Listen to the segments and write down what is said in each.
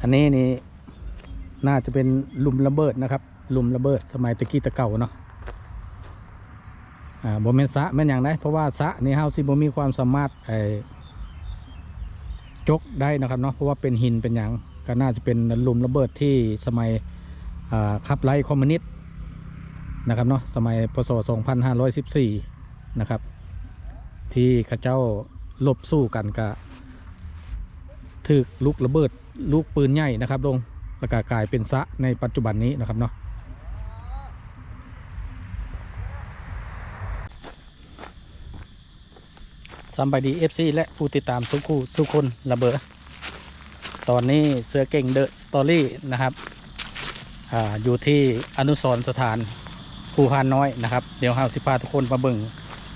อันนี้นี่น่าจะเป็นลุมระเบิดนะครับ ลุมระเบิดสมัยตะกี้ตะเก่าเนาะอ่าบ่แม่นสะแม่นอย่างไรเพราะว่าสะนี่เฮาสิบ่มีความสามารถไอ้จกได้นะครับเนาะเพราะว่าเป็นหินเป็นอย่างก็น่าจะเป็นลุมระเบิดที่สมัยอ่าขับไล่คอมมิวนิสต์นะครับเนาะสมัยพศ 2514 นะครับ ที่ข้าเจ้าลบสู้กันกับ ถึกลูกระเบิดลูกปืนใหญ่นะครับลงแล้วก็กลายเป็นสะในปัจจุบันนี้นะครับเนาะซัมบายดีเอฟซีและผู้ติดตามสุคูสุคนระเบิด ตอนนี้เสือเก่งเดอะสตอรี่นะครับอาอยู่ที่อนุสรสถานภูพานน้อยนะครับ เดี๋ยวเฮาสิพาทุกคนมาเบิ่ง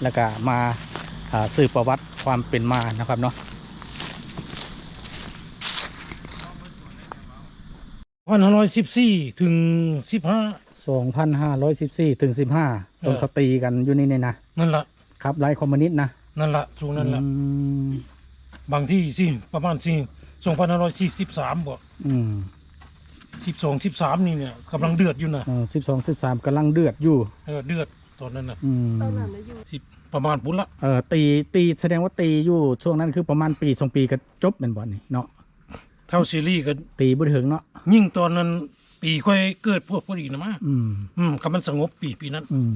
แล้วก็มาอ่าสืบประวัติความเป็นมานะครับเนาะ พันห้าร้อยสิบสี่ถึงสิบห้า2,514ถึง15เออตอนเขาตีกันอยู่นี่เนี่ยนะนั่นละครับไล่คอมมิวนิสต์นะนั่นละช่วงนั้นละอืมบางที่สิประมาณสิสองพันห้าร้อยสิบสามบ่อืมสิบสองสิบสามนี่เนี่ยกำลังเดือดอยู่นะเออ12 13กำลังเดือดอยู่ เออเดือดตอนนั้นนะอืมตอนนั้นนะอยู่สิบประมาณปุ้นละเออตีตีแสดงว่าตีอยู่ช่วงนั้นคือประมาณปีสองปีก็จบเป็นบ่นี่เนาะ เท่าซีรีส์ก็ตีบ่ถึงเนาะยิ่งตอนนั้นปีค่อยเกิดพวกพอดีนะมาอืมอืมคำมันสงบปีปีนั้น อืม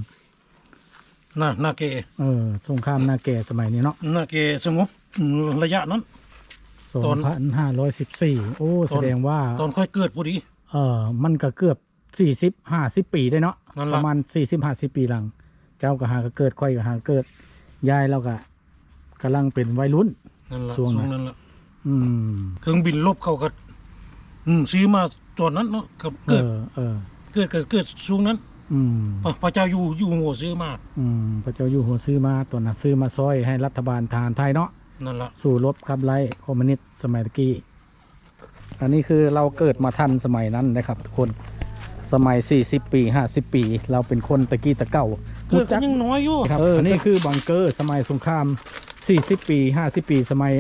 น่าน่าเกเออสงครามนาแก่สมัยนี้เนาะน่าเกสงบอืมระยะนั้นตอน2,514โอ้แสดงว่า ตอนค่อยเกิดพอดี เออมันก็เกือบสี่สิบห้าสิบปีได้เนาะนั่นล่ะประมาณสี่สิบห้าสิบปีหลัง เจ้าก็หาก็เกิดค่อยก็หาเกิดยายเราก็กำลังเป็นวัยรุ่นนั่นละช่วงช่นั้นวงนั้นละ อืมเครื่องบินลบเขาก็อืมซื้อมาตอนนั้นเนาะกับเอเกิดอเออ เกิดเกิดเกิดช่วงนั้นอืมพระพระเจ้าอยู่อยู่หัวซื้อมาอืมพระเจ้าอยู่หัวซื้อมาตัวน่ะซื้อมาซอยให้รัฐบาลทหารไทยเนาะนั่นละสู่รบขับไล่คอมมิวนิสต์สมัยตะกี้ อันนี้คือเราเกิดมาทันสมัยนั้นนะครับ ทุกคนสมัย 40 ปี 50 ปี เราเป็นคนตะกี้ตะเก่าเกิดก็ยังน้อยอยู่ครับอันนี้คือบังเกอร์สมัยสงคราม 40 ปี 50 ปี สมัย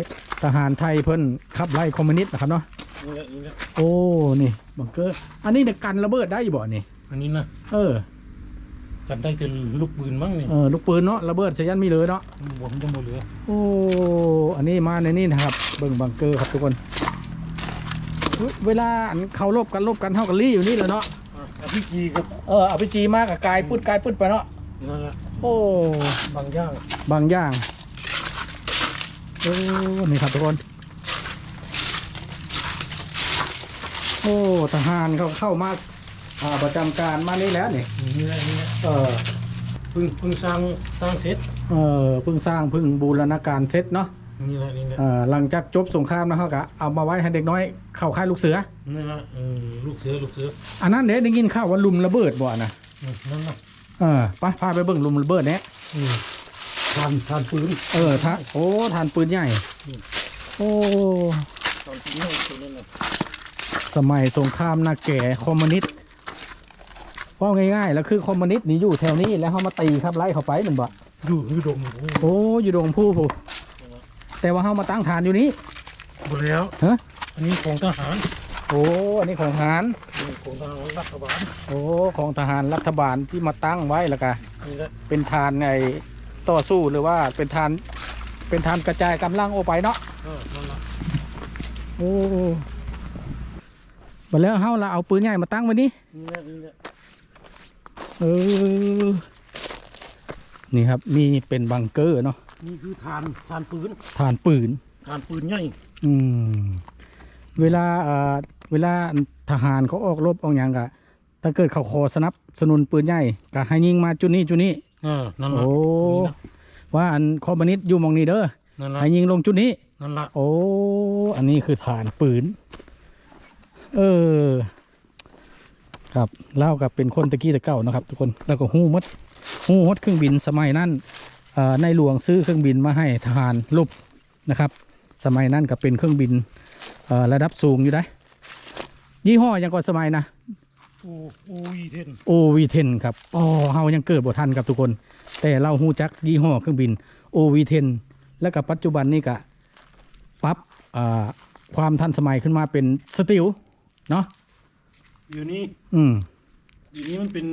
ทหารไทยเพิ่นขับไล่คอมมิวนิสต์นะครับเนาะนี่แหละนี่แหละโอ้นี่บังเกอร์อันนี้เนี่ยกันระเบิดได้อยู่บ่นี่อันนี้นะเออกันได้แต่ลูกปืนมั้งนี่เออลูกปืนเนาะระเบิดใส่ยันมีเลยเนาะผมจะหมดเหลือโอ้อันนี้มาในนี่นะครับ เบิ่งบังเกอร์ครับทุกคน เวลาอันเขาลบกันลบกันเท่ากันรี่อยู่นี่เลยเนาะอะพี่จีกับเออเอาไปจีมากกับกายปุดกายปุดไปเนาะนั่นแหละโอ้บางอย่าง บางอย่าง โอ้นี่ครับทุกคน โอ้ทหารเขาเข้ามาอ่าประจำการมานี่แล้วนี่นี่แหละนี่แหละเออเพิ่งเพิ่งสร้างสร้างเสร็จเออเพิ่งสร้างเพิ่งบูรณาการเสร็จเนาะนี่แหละนี่แหละเออหลังจากจบสงครามนะเขาก็เอามาไว้ให้เด็กน้อยเข้าค่ายลูกเสือ นี่แหละเออลูกเสือลูกเสืออันนั้นเด้ได้ยินข่าวว่าลุมระเบิดบ่นะอืมนั่นนะเออไปพาไปเบิ่งลุมระเบิดเนี้ยอืม ทานทานปืนเออท่าโอ้ทานปืนใหญ่ โอ้ทานปืนนี่ตัวนั้นนะสมัยสงครามนาแก่คอมมิวนิสต์ว่าง่ายๆ แล้วคือคอมมิวนิสต์นี่อยู่แถวนี้แล้วเขามาตีครับไล่เขาไปเหมือนบ่อยู่อยู่ดงโอ้อยู่ดงผู้ผู้แต่ว่าเขามาตั้งฐานอยู่นี้หมดแล้วฮะอันนี้ของทหารโอ้อันนี้ของทหารนี่ของทหารรัฐบาลโอ้ของทหารรัฐบาลที่มาตั้งไว้แล้วก็นี่แหละเป็นฐานไง ต่อสู้หรือว่าเป็นฐานเป็นฐานกระจายกำลังออกไปเนาะเออนั่นละโอ้มาแล้วเฮาละเอาปืนใหญ่มาตั้งไว้นี่นี่แหละนี่แหละเออนี่ครับมีเป็นบังเกอร์เนาะนี่คือทานทานปืนฐานปืนทานปืนใหญ่อืมเวลาเอ่อเวลาทหารเขาออกรบออกอย่างกะถ้าเกิดเขาขอสนับสนุนปืนใหญ่ก็ให้ยิงมาจุดนี้จุดนี้ เออนั่นละโอ้นี่นะว่าอันคอมมิวนิสต์อยู่หมองนี้เด้อนั่นละให้ยิงลงจุดนี้นั่นละโอ้อันนี้คือฐานปืน เออ ครับเล่ากับเป็นคนตะกี้ตะเก่านะครับ ทุกคนแล้วก็หู้หมดหู้ฮดเครื่องบินสมัยนั้นเอ่อในหลวงซื้อเครื่องบินมาให้ทหารลบนะครับ สมัยนั้นก็เป็นเครื่องบินเอ่อระดับสูงอยู่ได้ยี่ห้อยังก่อนสมัยนะ โอ้โอ้ยเทนโอวีเทนครับอ๋อเฮายังเกิดบ่ทันครับทุกคน แต่เราฮู้จักยี่ห้อเครื่องบินโอวีเทนแล้วก็ปัจจุบันนี้ก็ปรับอ่าความทันสมัยขึ้นมาเป็นสติลเนาะอยู่นี้อืมอยู่นี้มันเป็น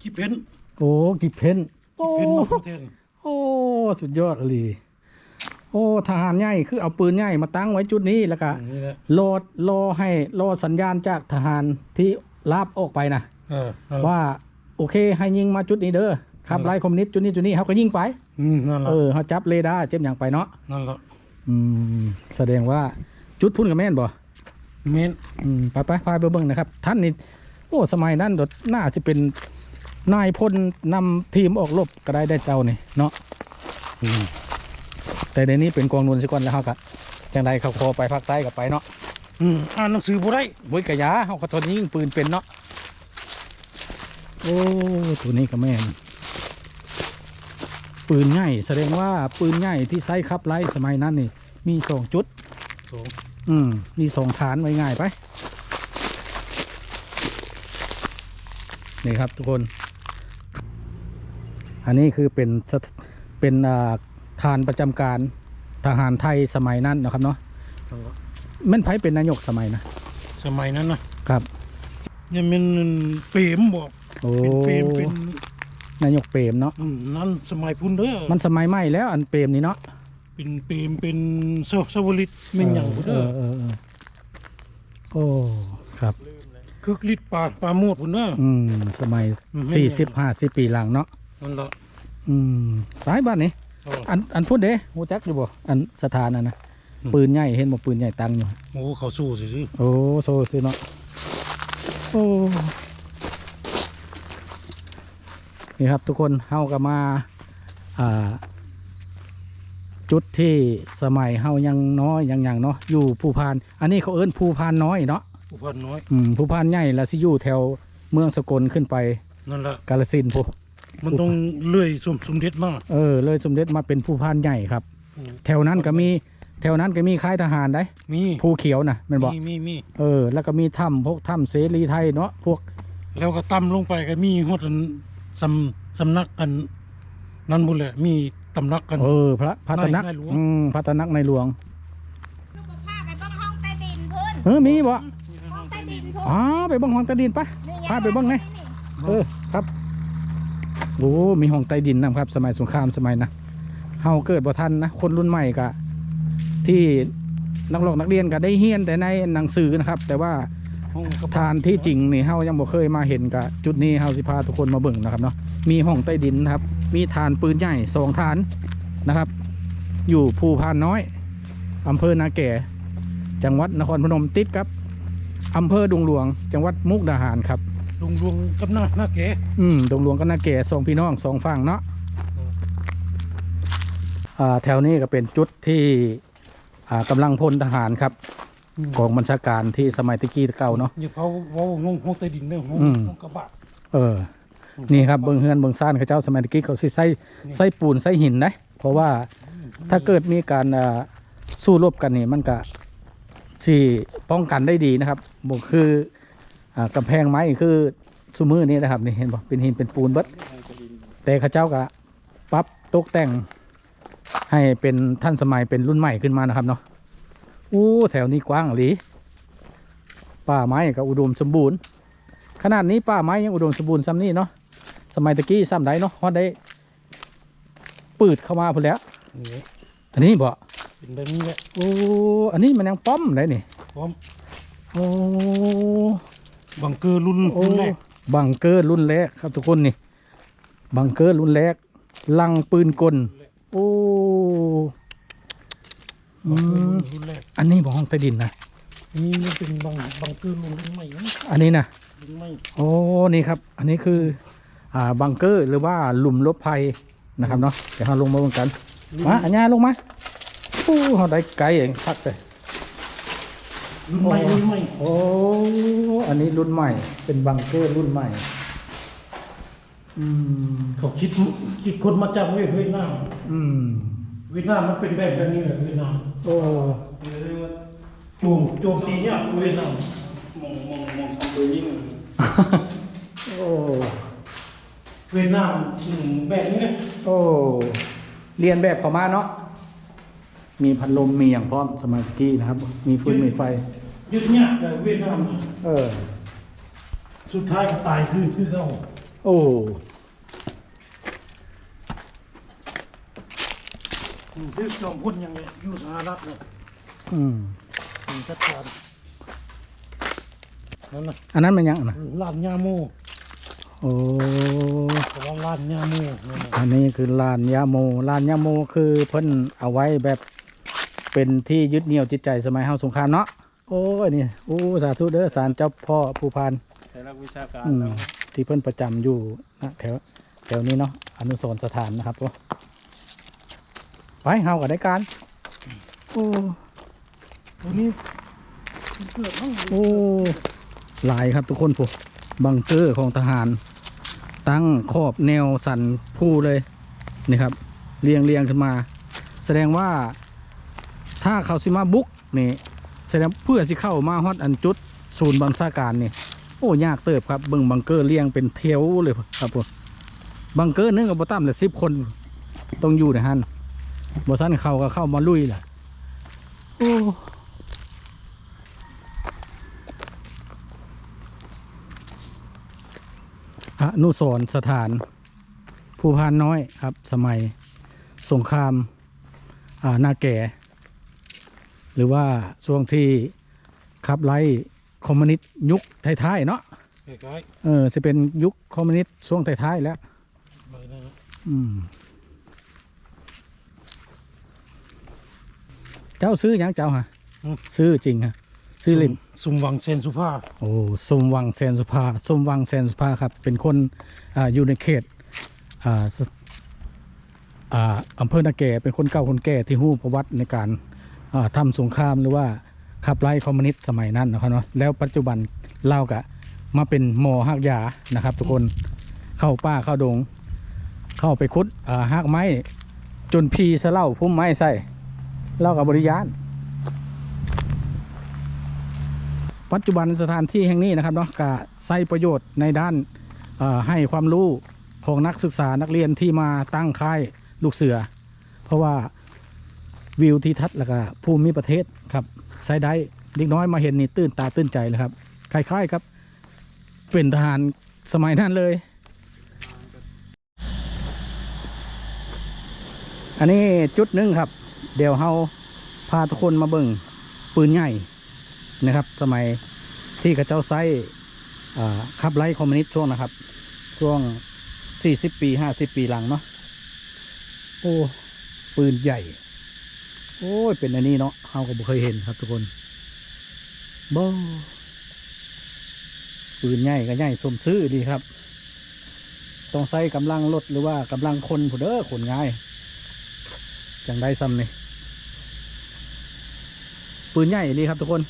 ขี้เพ้นโอ้กิบเพนโอ้เพ้นนอกประเทศโอ้สุดยอดเลยโอ้ทหารใหญ่คือเอาปืนใหญ่มาตั้งไว้จุดนี้แล้วก็ อย่างนี้แหละ รอรอให้รอสัญญาณจากทหารที่ ลาบออกไปนะเออนั่นแหละว่าโอเค ให้ยิงมาจุดนี้เด้อขับไล่คอมมิวนิสต์จุดนี้จุดนี้เขาก็ยิงไปอืมนั่นแหละเออเขาจับเรดาร์เจ็บอย่างไปเนาะนั่นแหละอืมแสดงว่าจุดพุ่นกับแม่นบ่เมนอืมไปไปพาไปเบิ่งนะครับ ท่านนี่โอ้สมัยนั้นดดน่าจะเป็นนายพลนำทีมออกรบก็ได้ได้เจ้านี่เนาะอืมแต่เดี๋ยวนี้เป็นกองนวลสิก่อนแล้วเขาก็จังใดเขาคอไปภาคใต้ก็ไปเนาะ อืมอ่านหนังสือบ่ได้บุ้ยกะยาเขาก็ตอนนี้ยิงปืนเป็นเนาะโอ้ตัวนี้ก็แม่นปืนใหญ่แสดงว่าปืนใหญ่ที่ใช้ขับไล่สมัยนั้นนี่ มีสองจุด สองอืม มีสองฐานไว้ง่ายไป นี่ครับทุกคน อันนี้คือเป็นสถเป็นอ่าฐานประจำการทหารไทยสมัยนั้นนะครับเนาะนั่นแหละ แม่นไผเป็นนายกสมัยนะสมัยนั้นนะครับ เนี่ยมันเปรมบอกโอ้เป็นเปรมเป็นนายกเปรมเนาะอืมนั่นสมัยพุ่นเด้อมันสมัยใหม่แล้วอันเปรมนี่เนาะเป็นเปรมเป็นเซาสวลิตเม่นหยังพุ่นเอเด้ออเออเออโอ้ครับ คึกฤทธิ์ปลาปลาโมดพุ่นเด้อ อืมสมัยอืม สี่สิบห้าสิบปีหลังเนาะนั่นละ อืมสายบ้านนี้เอออันอันพูดเด้หูจักอยู่บ่อันสถานน่ะนะอืม ปืนใหญ่เห็นบ่ปืนใหญ่ตั้งอยู่ โอ้เขาสู้สิสิโอ้โซซิเนาะโอ้นี่ครับทุกคนเฮาก็มาอ่าจุดที่สมัยเฮายังน้อยยังยังเนาะอยู่ภูพาน อันนี้เขาเอิ้นภูพานน้อยเนาะผู้พันน้อย อืมภูพานใหญ่แล้วสิอยู่แถวเมืองสกลขึ้นไปนั่นละกาลสินธุ์พูมันต้องเลื่อยสมสมเด็จมาเออเลยสมเด็จมาเป็นภูพานใหญ่ครับ แถวนั้นก็มี แถวนั้นก็มีค่ายทหารได้มีภูเขียวนะแมันบอกมีมีมีเออ แล้วก็มีถ้ำพวกถ้ำเสรีไทยเนาะพวก แล้วก็ต่ำลงไปก็มีฮอดอันสำสำนักกัน นั่นหมดแหละมีตำนักกันเออพระพัฒนักในหลวงอืมพัฒนักในหลวงลูกพาไปเบ้างห้องใต้ดินเพิ่นเออมีบ่ห้องใต้ดินเพิ่นอ๋อไปเบ้องห้องใต้ดินปะนี่งพาไปเบิ่งหน่อยเออครับโอ้มีห้องใต้ดินนะครับ สมัยสงครามสมัยนะเฮาเกิดบ่ทันนะคนรุ่นใหม่ก็ ที่นักเรียนนักเรียนก็ได้เฮียนแต่ในหนังสือนะครับ แต่ว่าห้องกระทานที่จริงนี่เฮายังบ่เคยมาเห็นกับจุดนี้เฮาสิพาทุกคนมาเบิ่งนะครับเนาะมีห้องใต้ดินนะครับ มีฐานปืนใหญ่สองฐานนะครับ อยู่ภูพานน้อยอำเภอนาแก่ จังหวัดนครพนมติดครับอำเภอดงหลวง จังหวัดมุกดาหารครับลุงลวงกับหน้าหน้าแกอืมดงหลวงกับนาแก่สองพี่น้องสองฝั่งเนาะอ่าแถวนี้ก็เป็นจุดที่อ่า กำลังพลทหารครับกองบัญชาการที่สมัยตะกี้ตะเก่าเนาะอย่าเผาเว้าห้องห้องใต้ดินเด้อห้องอืมห้องกระบะเออ นี่ครับเบิ้งเฮือนเบิ้งซ่านเขาเจ้าสมัยตะกี้เขาสิใส่ใส่ปูนใส่หินนะเพราะว่าถ้าเกิดมีการอ่าสู้รบกันนี่มันก็ที่ป้องกันได้ดีนะครับบอกคืออ่ากำแพงไม้คือซูมือนี่นะครับนี่เห็นบ่เป็นหินเป็นปูนเบิดแต่เขาเจ้าก็ปรับตกแต่ง ให้เป็นท่านสมัยเป็นรุ่นใหม่ขึ้นมานะครับเนาะอู้แถวนี้กว้างหลีป่าไม้ก็อุดมสมบูรณ์ ขนาดนี้ป่าไม้ยังอุดมสมบูรณ์ซ้ำนี่เนาะสมัยตะกี้ซ้ำไดเนาะฮอดได้ปืดเข้ามาพุ่นแหล้วนี่อันนี้บ่เป็นแบบนี้แหละโอ้อันนี้มันยังป้อมได้นี่พร้อมโอ้บังเกอร์รุ่นโอ้รุ่นแรกบังเกอร์รุ่นแรกครับทุกคนนี่บังเกอร์รุ่นแรกลังปืนกลโอ้ อืบังเกอร์มรุ่นรุ่นแรกอันนี้บ่ห้องใต้ดินนะนี่มันเป็นบังบังเกอร์รุ่นรุ่นใหม่นะอันนี้นะรุ่นใหม่โอ้นี่ครับ อันนี้คืออ่าบังเกอร์หรือว่าหลุมหลบภัยนะครับเนาะเดี๋ยวเราลงมาเหมือนกันมาอัญญาลงมาปู้เขาได้ไกลเองพักเลยรุ่นใหม่รุ่นใหม่โอ้อันนี้รุ่นใหม่ เป็นบังเกอร์รุ่นใหม่อืมเขาคิดคิดคนมาจากเวียดนามอืมเวียดนามมันเป็นแบบแบบนี้แหละเวียดนาม โอ้โจโจมตีเนี่ยเวียดนามมองมองมองทำตัวนี้เลยโอ้เวียดนามอืมแบบนี้เลยโอ้เรียนแบบเขามาเนาะมีพัดลมมีอย่างพร้อมสมัยกี้นะครับ มีฟืนมีไฟ ยึดเนี่ยแต่เวียดนามเออ สุดท้ายก็ตายคือคือเขาโอ้ อืม คือจอมพ้นยังไงอยู่สหรัฐเลยอืมอืมชัดเจนนั่นนะอันนั้นมันยังนะลานยาโมโอ้แต่ว่าลานยาโมนั่นน่ะอันนี้คือลานยาโมลานยาโมคือเพิ่นเอาไว้แบบเป็นที่ยึดเหนี่ยวจิตใจสมัยเฮาสงครามเนาะโอ้ยนี่โอ้สาธุเด้อสารเจ้าพ่อผู้พานแต่ละวิชาการอืมแล้วที่เพิ่นประจำอยู่นะแถวแถวนี้เนาะอนุสรณ์สถานนะครับผม ไปเฮากับได้การ โอ้ตัวนี้เกิดห้องโอ้หลายครับทุกคนผู้บังเกอร์ของทหาร ตั้งขอบแนวสันผู้เลยนี่ครับ เรียงเรียงขึ้นมา แสดงว่า ถ้าเขาสิมาบุกนี่แสดงเพื่อสิเข้ามาฮอดอันจุด ศูนย์บัญชาการนี่โอ้ยากเติบครับเบิ่งบังเกอร์เรียงเป็นเทวเลยครับผมบังเกอร์หนึงกับบ่ต่ำเลยสิบคนต้องอยู่ในฮัน บ่ซันเข้าก็เข้ามาลุยแหละโอ้อนุสรณ์สถาน ผู้พานน้อยครับ สมัยสงครามอ่าหน้าแก่ หรือว่าช่วงที่ขับไล่คอมมิวนิสต์ยุคท้ายๆเนาะคล้ายเออจะเป็นยุคคอมมิวนิสต์ช่วงท้ายๆแล้วๆใบนั้นนะอืม เจ้าซื้อหยังเจ้าฮะซื้อจริงฮะซื้อลิมสุ่มหวังเซนสุภาโอ้สมวังแซนสุภาสมวังแซนสุภาครับ เป็นคนอ่าอยู่ในเขตอ่าสอ่าอำเภอนาแก่เป็นคนเก่าคนแก่ที่หู้ประวัติในการอ่าทำสงครามหรือว่าขับไล่คอมมิวนิสต์สมัยนั้นนะครับเนาะแล้วปัจจุบันเล่ากะมาเป็นหมอหักยานะครับ ทุกคนเข้าป่าเข้าดง เข้าไปคุดอ่าหักไม้จนพีสะเล่าพุ่มไม้ใส่ เล่ากับบริยานปัจจุบันสถานที่แห่งนี้นะครับเนาะก็ใช้ประโยชน์ในด้านให้ความรู้ของนักศึกษานักเรียนที่มาตั้งค่ายลูกเสือ เพราะว่าวิวที่ทัศน์แล้วก็ภูมิประเทศครับใช้ได้เด็กน้อยมาเห็นนี่ตื่นตาตื่นใจเลยครับคล้ายๆครับ เป็นทหารสมัยนั้นเลย อันนี้จุดหนึ่งครับ เดี๋ยวเฮาพาทุกคนมาเบิ่งปืนใหญ่นะครับ สมัยที่กระเจ้าไซขับไล่คอมมิวนิสต์ช่วงนะครับ ช่วง 40 ปี 50 ปีหลังเนาะโอ้ปืนใหญ่ โอ้ย เป็นอันนี้เนาะเราก็บ่เคยเห็นครับทุกคนบ่ปืนใหญ่ก็ใหญ่สมซื้อดีครับ ต้องใช้กำลังรถหรือว่ากำลังคนผู้เด้อคนง่าย จังได้ซ้ำนี่ปืนใหญ่ดีครับทุกคน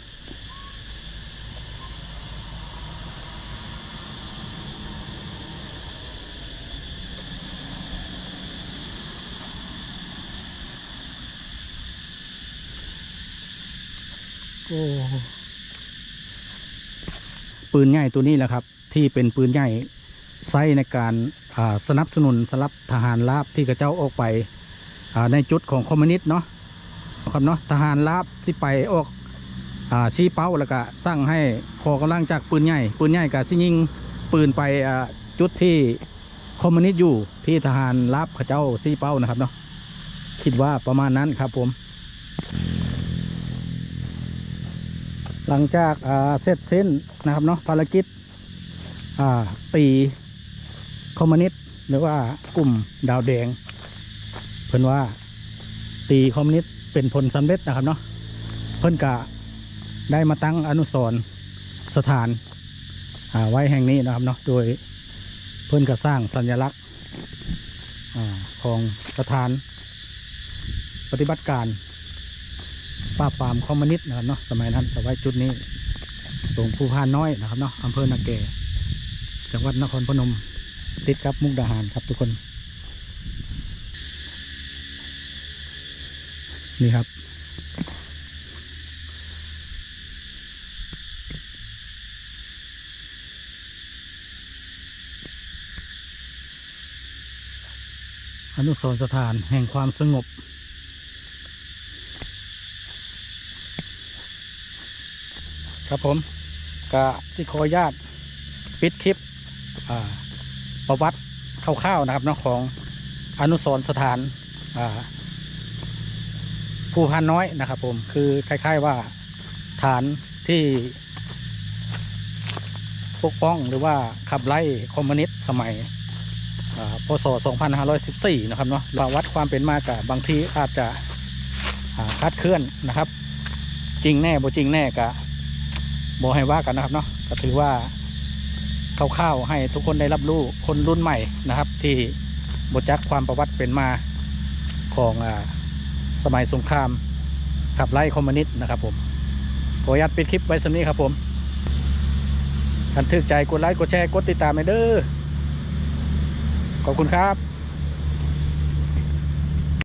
โอ้ปืนใหญ่ตัวนี้แหละครับ ที่เป็นปืนใหญ่ใช้ในการสนับสนุนสำหรับทหารราบที่กระเจ้าออกไป ในจุดของคอมมิวนิสต์เนาะครับเนาะทหารราบที่ไปออกอชี้เป้าแล้วก็สั่งให้ขอกำลังจากปืนใหญ่ปืนใหญ่กับที่ยิงปืนไปจุดที่คอมมิวนิสต์อยู่ที่ทหารราบเขาเจ้าชี้เป้านะครับเนาะคิดว่าประมาณนั้นครับผม หลังจากเสร็จสิ้นนะครับเนาะภารกิจตีคอมมิวนิสต์หรือว่ากลุ่มดาวแดง เพิ่นว่าตีคอมมิวนิสต์เป็นผลสำเร็จนะครับเนาะเพิ่นกะได้มาตั้งอนุสรณ์สถานอ่าไว้แห่งนี้นะครับเนาะโดยเพิ่นก็สร้างสัญลักษณ์อาของสถานปฏิบัติการปราบปรามคอมมิวนิสต์นะครับเนาะสมัยนั้นแต่ไว้จุดนี้ตรงภูพานน้อยนะครับเนาะอำเภอนาแกจังหวัดนครพนมติดกับมุกดาหารครับทุกคน นี่ครับ อนุสรสถานแห่งความสงบครับผมกะสิขอญาตปิดคลิปประวัติคร่าวๆนะครับนะของอนุสรสถานอ ภูพานน้อยนะครับ ผมคือคล้าย ๆว่าฐานที่ปกป้องหรือว่าขับไล่คอมมิวนิสต์สมัยอ่าพศ 2514 นะครับเนาะประวัติความเป็นมากับบางทีอาจจะคลาดเคลื่อนนะครับ จริงแน่บ่จริงแน่กะบอให้ว่ากันนะครับเนาะก็ถือว่าคร่าวๆให้ทุกคนได้รับรู้คนรุ่นใหม่นะครับ ที่บจักความประวัติเป็นมาของอา สมัยสงคราม ขับไล่คอมมิวนิสต์นะครับผมขออนุญาตปิดคลิปไว้สำนี้ครับผมกันถึกใจกดไลค์กดแชร์กดติดตามไปเด้อขอบคุณครับ